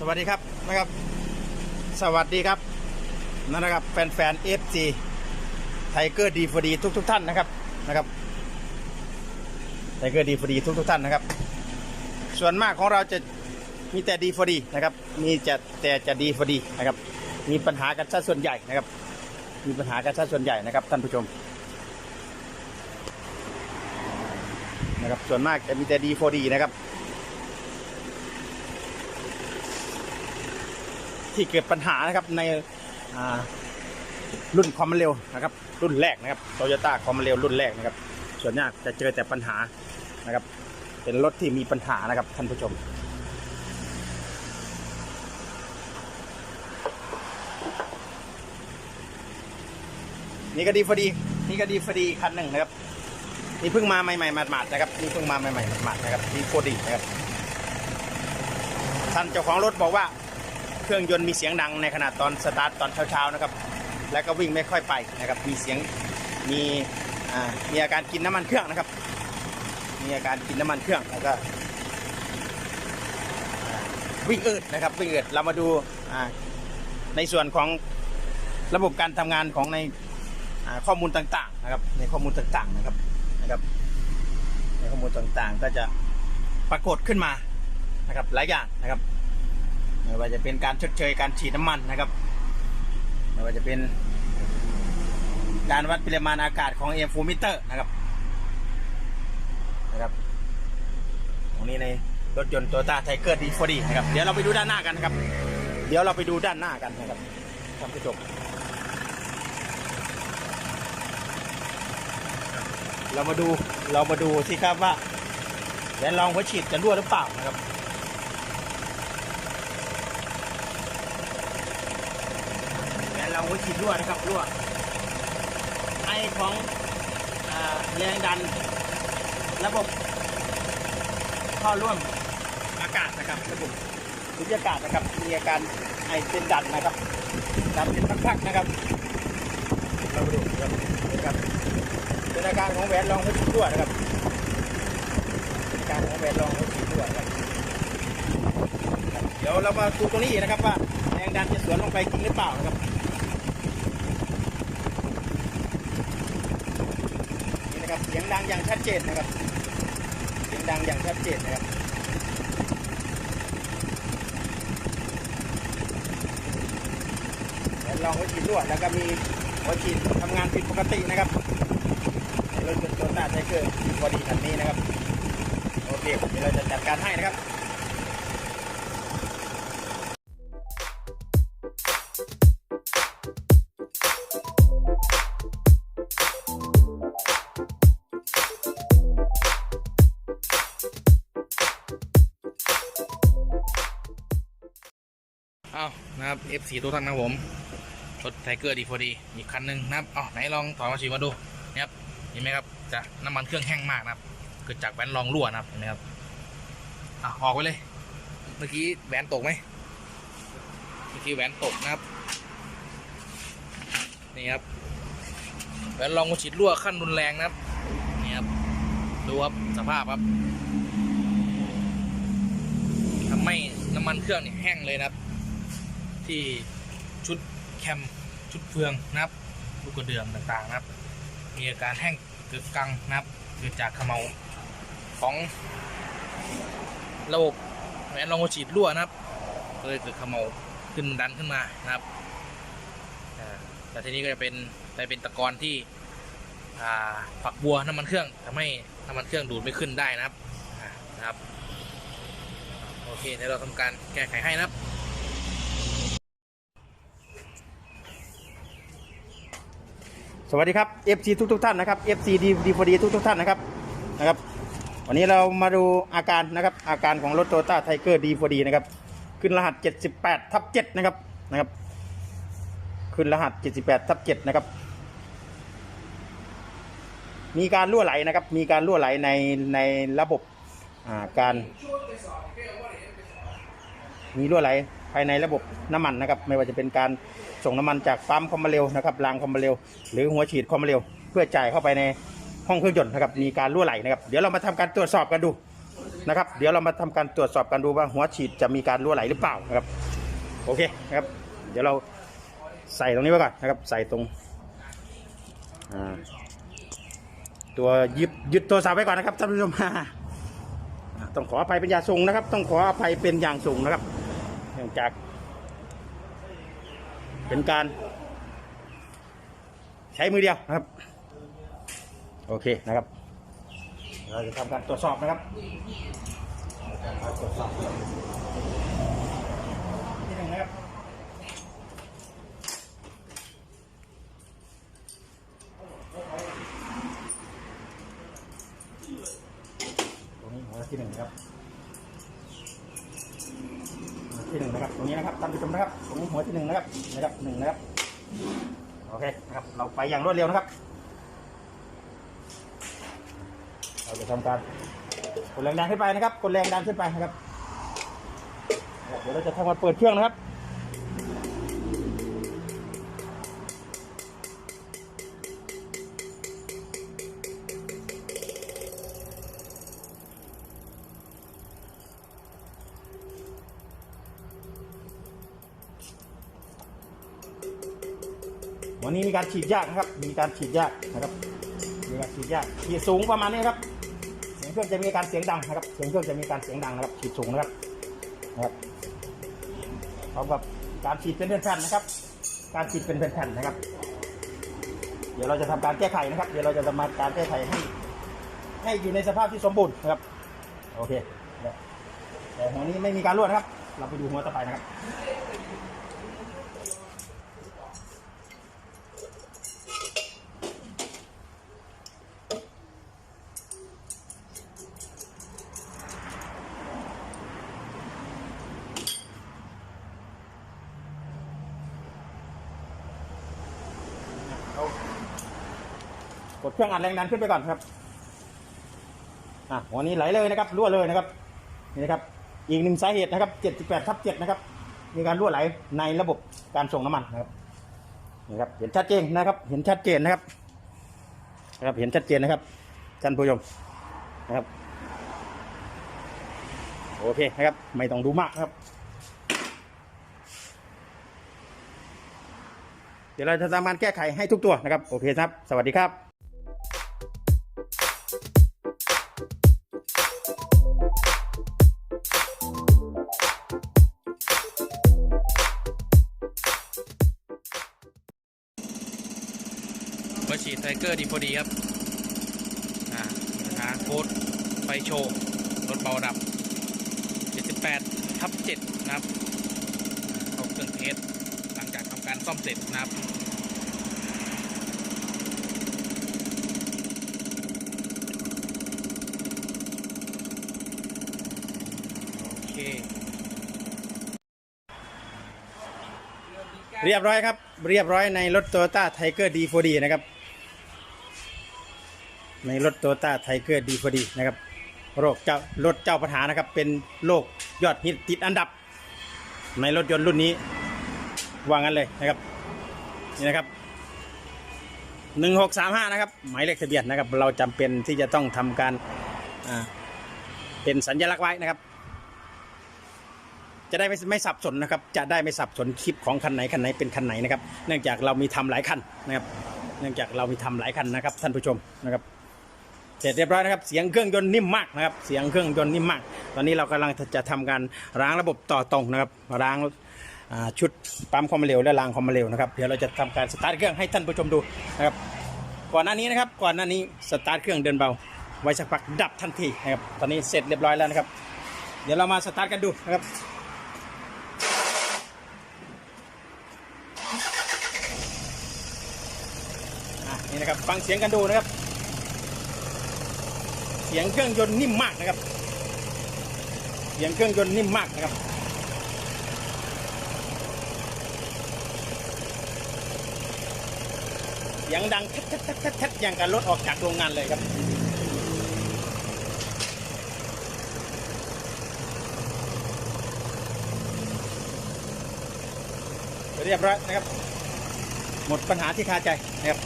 สวัสดีครับนะครับ สวัสดีครับนั่นนะครับแฟนแฟนเอฟซีไทเกอร์ดีฟดีทุกทุกๆท่านนะครับนะครับไทเกอร์ดีฟดีทุกทุกๆท่านนะครับ ส่วนมากของเราจะมีแต่ดีฟดีนะครับ มีจะแต่จะดีฟดีนะครับ มีปัญหากันซะส่วนใหญ่นะครับ มีปัญหากันซะส่วนใหญ่นะครับ ท่านผู้ชมนะครับส่วนมากจะมีแต่ดีฟดีนะครับ ที่เกิดปัญหานะครับในรุ่นความเร็วนะครับ รุ่นแรกนะครับโตโยต้าความเร็วรุ่นแรกนะครับ ส่วนมากจะเจอแต่ปัญหานะครับ เป็นรถที่มีปัญหานะครับท่านผู้ชมนี่ก็ดีฟอดีนี่ก็ดีฟอดีคันหนึ่งนะครับนี่เพิ่งมาใหม่ๆหมาดๆนะครับนี่เพิ่งมาใหม่ๆหมาดๆนะครับดีฟอดีนะครับท่านเจ้าของรถบอกว่า เครื่องยนต์มีเสียงดังในขณะตอนสตาร์ทตอนเช้าๆนะครับ แล้วก็วิ่งไม่ค่อยไปนะครับมีเสียงมีมีอาการกินน้ำมันเครื่องนะครับ มีอาการกินน้ำมันเครื่องแล้วก็วิ่งอืดนะครับวิ่งอืดเรามาดูในส่วนของระบบการทำงานของในข้อมูลต่างๆนะครับ ในข้อมูลต่างๆนะครับนะครับ ในข้อมูลต่างๆก็จะปรากฏขึ้นมานะครับหลายอย่างนะครับ ไม่ว่าจะเป็นการชดเชยการฉีดน้ำมันนะครับ ไม่ว่าจะเป็น การวัดปริมาณอากาศของเอฟฟูมิเตอร์นะครับนะครับ ตรงนี้ในรถยนต์โตต้าไทเกอร์ดีฟอดีนะครับ เดี๋ยวเราไปดูด้านหน้ากันนะครับ เดี๋ยวเราไปดูด้านหน้ากันนะครับท่านผู้ชมเรามาดูเรามาดูสิครับว่าแหวนรองหัวฉีดจะรั่วหรือเปล่านะครับ แต่ เราหัวฉีดรั่วนะครับรั่วไอของแรงดัน ระบบท่อร่วมอากาศนะครับระบบสุญญากาศนะครับ มีอาการไอเป็นดันนะครับดันเป็นพักๆนะครับเรามาดูครับนะครับเป็นอาการของแหวนรองหัวฉีดรั่วนะครับอาการของแหวนรองหัวฉีดรั่วครับเดี๋ยวเรามาดูตรงนี้นะครับว่าแรงดันจะสวนลงไปจริงหรือเปล่านะครับ นี่นะครับเสียง ดังอย่างชัดเจนนะครับเสียงดังอย่างชัดเจนนะครับลองหัวฉีดรั่วแล้วก็มีหัวฉีดทำงานผิดปกตินะครับรถยนต์โตต้าไทเกอร์พอดีคันนี้นะครับ โอเคเดี๋ยวเราจะจัดการให้นะครับ นะครับ F4 ตัวทั้งนะผมรถไทเกอร์ดีพอดีอีกคันหนึ่งนะครับเอไหนลองถอดมาฉีดมาดูนี่ครับเห็นไหมครับจะน้ำมันเครื่องแห้งมากนะครับเกิดจากแหวนรองรั่วนะครับเห็นไหมครับอะออกไปเลย เมื่อกี้แหวนตกไหมเมื่อกี้แหวนตกนะครับนี่ครับแหวนรองฉีดรั่วขั้นรุนแรงนะครับนี่ครับดูครับสภาพครับทำให้น้ำมันเครื่องเนี่ยแห้งเลยนะครับ ที่ชุดแคมชุดเฟืองนะครับลูกกระเดื่องต่างๆนะครับ มีอาการแห้งเกิดกังนะครับเกิดจากขมเมาของระบบแหวนรองฉีดรั่วนะครับก็เลยเกิดขมเมาขึ้นดันขึ้นมานะครับแต่ทีนี้ก็จะเป็นไปเป็นตะกอนที่อ่าฝักบัวน้ำมันเครื่องทำให้น้ำมันเครื่องดูดไม่ขึ้นได้นะครับนะครับ โอเคเดี๋ยวเราทำการแก้ไขให้นะครับ สวัสดีครับ FC ทุกทุกท่านนะครับ FC ดีดีพอดีทุกทุกท่านนะครับนะครับ วันนี้เรามาดูอาการนะครับ อาการของรถโตต้าไทเกอร์ดีพอดีนะครับ ขึ้นรหัส 78ทับ7นะครับนะครับ ขึ้นรหัส 78ทับ7นะครับ มีการรั่วไหลนะครับ มีการรั่วไหลในในระบบอ่าการมีรั่วไหล ภายในระบบน้ำมันนะครับ ไม่ว่าจะเป็นการส่งน้ำมันจากปั๊มความเร็วนะครับรางความเร็ว หรือหัวฉีดความเร็ว เพื่อจ่ายเข้าไปในห้องเครื่องยนต์นะครับ มีการรั่วไหลนะครับ เดี๋ยวเรามาทำการตรวจสอบกันดูนะครับ เดี๋ยวเรามาทำการตรวจสอบกันดูว่าหัวฉีดจะมีการรั่วไหลหรือเปล่านะครับ โอเคนะครับ เดี๋ยวเราใส่ตรงนี้ไว้ก่อนนะครับ ใส่ตรงตัวยึดยึดตัวสาวไว้ก่อนนะครับท่านผู้ชมอ่าต้องขออภัยเป็นอย่างสูงนะครับ ต้องขออภัยเป็นอย่างสูงนะครับ เนื่องจาก เป็นการ ใช้มือเดียวนะครับ โอเคนะครับ เราจะทำการตรวจสอบนะครับการตรวจสอบที่หนึ่งนะครับตรงนี้หัวที่หนึ่งนะครับหัว ที่หนึ่งนะครับ ตรงนี้นะครับท่านผู้ชมนะครับตรงหัวที่หนึ่งนะครับนะครับหนึ่งนะครับโอเคนะครับ เราไปอย่างรวดเร็วนะครับ เราจะทำการกดแรงดันขึ้นไปนะครับกดแรงดันขึ้นไปนะครับเดี๋ยวเราจะทำการเปิดเครื่องนะครับ มีการฉีดยากนะครับ มีการฉีดยากนะครับ มีการฉีดยากฉีดสูงประมาณนี้ครับ เสียงเครื่องจะมีการเสียงดังนะครับ เสียงเครื่องจะมีการเสียงดังนะครับ ฉีดสูงนะครับนะครับพร้อมกับการฉีดเป็นแผ่นๆนะครับ การฉีดเป็นแผ่นๆนะครับ เดี๋ยวเราจะทำการแก้ไขนะครับ เดี๋ยวเราจะทำการแก้ไขให้ให้อยู่ในสภาพที่สมบูรณ์นะครับ โอเคแต่หัวนี้ไม่มีการรั่วนะครับ เราไปดูหัวต่อไปนะครับ ดเครื่องอัดแรงดันขึ้นไปก่อนครับอะหัวนี้ไหลเลยนะครับรั่วเลยนะครับนี่นะครับ อีกหนึ่งสาเหตุนะครับ78ทับ7นะครับ มีการรั่วไหลในระบบการส่งน้ำมันนะครับนี่ครับ เห็นชัดเจนนะครับ เห็นชัดเจนนะครับนะครับ เห็นชัดเจนนะครับท่านผู้ชมนะครับ โอเคนะครับ ไม่ต้องดูมากครับ เดี๋ยวเราจะทำการแก้ไขให้ทุกตัวนะครับ โอเคครับ สวัสดีครับ ฉีดไทเกอร์ดีพอดีครับอ่าหาโค้ดไฟโชว์รถเบาดับ 78ทับ7นะครับเข้าเครื่องเทสหลังจากทำการซ่อมเสร็จนะครับเคเรียบร้อยครับ เรียบร้อยในรถ Toyota Tiger D4D นะครับ ในรถ Toyota Tiger D4D นะครับโรคเจ้ารถเจ้าปัญหานะครับ เป็นโรคยอดฮิตติดอันดับ ในรถยนต์รุ่นนี้ว่างั้นเลยนะครับนี่นะครับ1635นะครับ หมายเลขทะเบียนนะครับ เราจำเป็นที่จะต้องทำการเป็นสัญลักษณ์ไว้นะครับ จะได้ไม่ไม่สับสนนะครับ จะได้ไม่สับสนคลิปของคันไหนคันไหนเป็นคันไหนนะครับ เนื่องจากเรามีทำหลายคันนะครับ เนื่องจากเรามีทำหลายคันนะครับท่านผู้ชมนะครับ เสร็จเรียบร้อยนะครับ เสียงเครื่องยนต์นิ่มมากนะครับ เสียงเครื่องยนต์นิ่มมาก ตอนนี้เรากำลังจะทำการล้างระบบต่อตรงนะครับล้างชุดปั๊มความเร็วและรางความเร็วนะครับเดี๋ยวเราจะทำการสตาร์ทเครื่องให้ท่านผู้ชมดูนะครับก่อนหน้านี้นะครับก่อนหน้านี้สตาร์ทเครื่องเดินเบา ไว้สักพักดับทันทีนะครับตอนนี้เสร็จเรียบร้อยแล้วนะครับ เดี๋ยวเรามาสตาร์ทกันดูนะครับนี่นะครับฟังเสียงกันดูนะครับ เสียงเครื่องยนต์นิ่มมากนะครับ เสียงเครื่องยนต์นิ่มมากนะครับ เสียงดังแทดแทดแทดแทดแทดอย่างการรถออกจากโรงงานเลยครับเรียบร้อยนะครับ หมดปัญหาที่คาใจนะครับ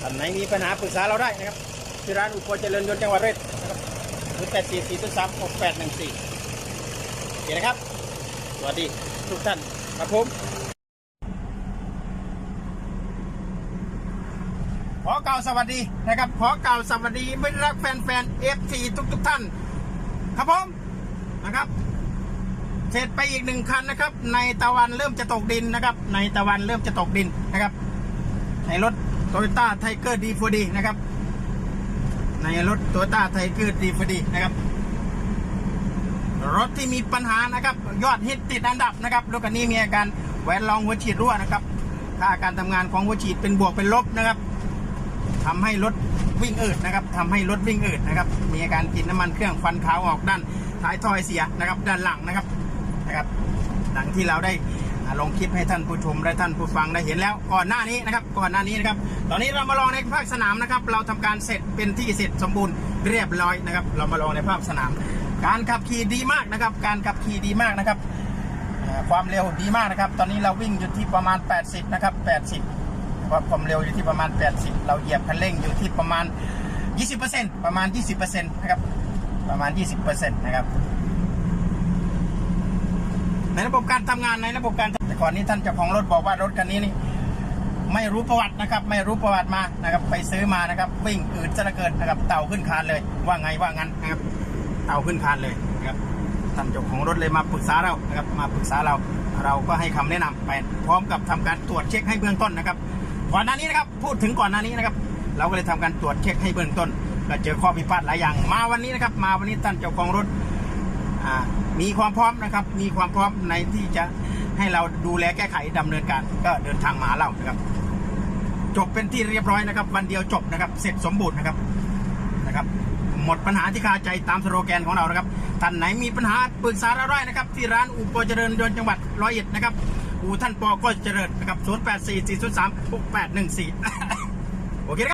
ท่านไหนมีปัญหาปรึกษาเราได้นะครับ ที่ร้านอุปกรณ์เจริญยนต์จังหวัดเรศนะครับ0 8 4 4 0 3 6 8 1 4โอเคนะครับ สวัสดีทุกท่านครับผมขอกล่าวสวัสดีนะครับ ขอกล่าวสวัสดีไมิตรรักแฟนๆ FC ทุกทุกๆท่าน ครับผมนะครับ เสร็จไปอีกหนึ่งคันนะครับ ในตะวันเริ่มจะตกดินนะครับ ในตะวันเริ่มจะตกดินนะครับ ในรถโตโยต้าไทเกอร์ดีโฟดีนะครับ ในรถโตโยต้าไทเกอร์ดีฟดีนะครับ รถที่มีปัญหานะครับ ยอดฮิตติดอันดับนะครับรถคันนี้มีอาการแหวนรองหัวฉีดรั่วนะครับค่าการทำงานของหัวฉีดเป็นบวกเป็นลบนะครับทำให้รถวิ่งอืดนะครับทำให้รถวิ่งอืดนะครับ มีอาการกินน้ำมันเครื่องฟันขาวออกด้านท้ายทอยเสียนะครับ ด้านหลังนะครับนะครับ หลังที่เราได้ ลงคลิปให้ท่านผู้ชมและท่านผู้ฟังได้เห็นแล้วก่อนหน้านี้นะครับก่อนหน้านี้นะครับ ตอนนี้เรามาลองในภาคสนามนะครับ เราทำการเสร็จเป็นที่เสร็จสมบูรณ์เรียบร้อยนะครับ เรามาลองในภาคสนาม การขับขี่ดีมากนะครับ การขับขี่ดีมากนะครับ ความเร็วดีมากนะครับ ตอนนี้เราวิ่งอยู่ที่ประมาณ 80 นะครับ 80ว่าความเร็วอยู่ที่ประมาณ 80 เราเหยียบคันเร่งอยู่ที่ประมาณ 20%ประมาณ 20%นะครับประมาณ 20%นะครับ ในระบบการทำงานในระบบการแต่ก่อนนี้ท่านเจ้าของรถบอกว่ารถคันนี้นี่ไม่รู้ประวัตินะครับ ไม่รู้ประวัติมานะครับ ไปซื้อมานะครับวิ่งอืดซะเหลือเกินนะครับ เต่าขึ้นคานเลย ว่าไงว่างั้นนะครับ เต่าขึ้นคานเลยนะครับท่านเจ้าของรถเลยมาปรึกษาเรานะครับ มาปรึกษาเรา เราก็ให้คำแนะนำไปพร้อมกับทำการตรวจเช็คให้เบื้องต้นนะครับก่อนหน้านี้นะครับ พูดถึงก่อนหน้านี้นะครับ เราก็เลยทำการตรวจเช็คให้เบื้องต้นก็เจอข้อผิดพลาดหลายอย่าง มาวันนี้นะครับ มาวันนี้ท่านเจ้าของรถอ่า มีความพร้อมนะครับ มีความพร้อมในที่จะให้เราดูแลแก้ไขดำเนินการก็เดินทางมาเรานะครับ จบเป็นที่เรียบร้อยนะครับ วันเดียวจบนะครับ เสร็จสมบูรณ์นะครับนะครับหมดปัญหาที่คาใจตามสโลแกนของเรานะครับ ท่านไหนมีปัญหาปรึกษาเราได้นะครับ ที่ร้านอู่ปอเจริญยนต์จังหวัดร้อยเอ็ดนะครับ อู่ท่านปอก็เจริญนะครับ 0